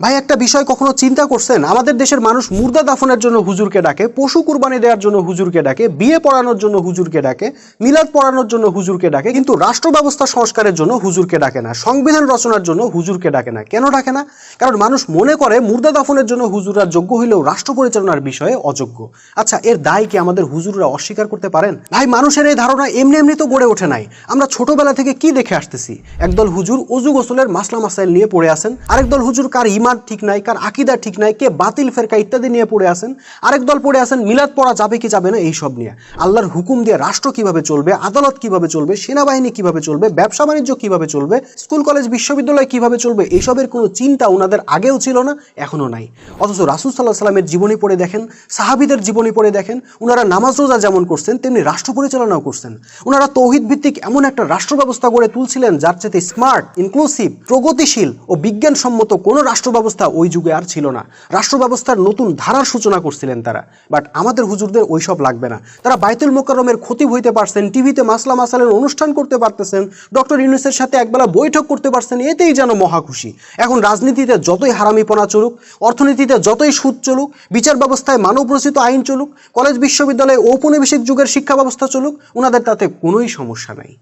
ভাই, একটা বিষয় কখনো চিন্তা করছেন? আমাদের দেশের মানুষ মুর্দা দাফনের জন্য হুজুরকে ডাকে, পশু কুরবানি দেওয়ার জন্য হুজুরকে ডাকে, বিয়ে পড়ানোর জন্য হুজুরকে ডাকে, মিলাদ পড়ানোর জন্য হুজুরকে ডাকে, কিন্তু রাষ্ট্র ব্যবস্থা সংস্কারের জন্য হুজুরকে ডাকে না, সংবিধান রচনার জন্য হুজুরকে ডাকে না। কেন ডাকে না? কারণ মানুষ মনে করে মুর্দা দাফনের জন্য হুজুররা যোগ্য হইলেও রাষ্ট্র পরিচালনার বিষয়ে অযোগ্য। আচ্ছা এর দায় কি আমাদের হুজুররা অস্বীকার করতে পারেন? ভাই, মানুষের এই ধারণা এমনি এমনি তো গড়ে ওঠে নাই। আমরা ছোটবেলা থেকে কি দেখে আসতেছি? একদল হুজুর অজু গোসলের মাসলা মাসাইল নিয়ে পড়ে আছেন। আরেক দল হুজুর কার ইমান ঠিক নাই, কার আকিদা ঠিক নাই, কে বাতিল, ফেরকা ইত্যাদি নিয়ে পড়ে আছেন, আরেক দল পড়ে আছেন, মিলাদ পড়া যাবে কি যাবে না এই সব নিয়ে। আল্লাহর হুকুম দিয়ে রাষ্ট্র কীভাবে চলবে, আদালত কীভাবে চলবে, সেনাবাহিনী কীভাবে চলবে, ব্যবসা বাণিজ্য কীভাবে চলবে, স্কুল, কলেজ, বিশ্ববিদ্যালয় কীভাবে চলবে, এইসবের কোনো চিন্তা ওনাদের আগেও ছিল না এখনও নাই। অথচ রাসুল সাল্লাহ সাল্লামের জীবনী পড়ে দেখেন, সাহাবিদের জীবনী পড়ে দেখেন ওনারা নামাজ, রোজা যেমন করছেন, তেমনি রাষ্ট্র পরিচালনাও করছেন। ওনারা তৌহিদ ভিত্তিক এমন একটা রাষ্ট্র ব্যবস্থা গড়ে তুলছিলেন, যার চেয়ে স্মার্ট ইনক্লুসিভ প্রগতিশীল ও বিজ্ঞানসম্মত কোনো রাষ্ট্র ব্যবস্থা ওই যুগে আর ছিল না। রাষ্ট্র ব্যবস্থার নতুন ধারার সূচনা করছিলেন তারা। বাট আমাদের হুজুরদের ওইসব লাগবে না। তারা বাইতুল মোকাররমের ক্ষতি হইতে পারছেন, টিভিতে মাসলা মাসালের অনুষ্ঠান করতে পারতেছেন, ডক্টর ইউনুসের সাথে একবেলা বৈঠক করতে পারছেন, এতেই যেন মহা খুশি। এখন রাজনীতিতে যতই হারামিপনা চলুক, অর্থনীতিতে যতই সুদ চলুক, বিচার ব্যবস্থায় মানব রচিত আইন চলুক, কলেজ, বিশ্ববিদ্যালয়ে ঔপনিবেশিক যুগের শিক্ষা ব্যবস্থা চলুক ওনাদের তাতে কোনোই সমস্যা নাই।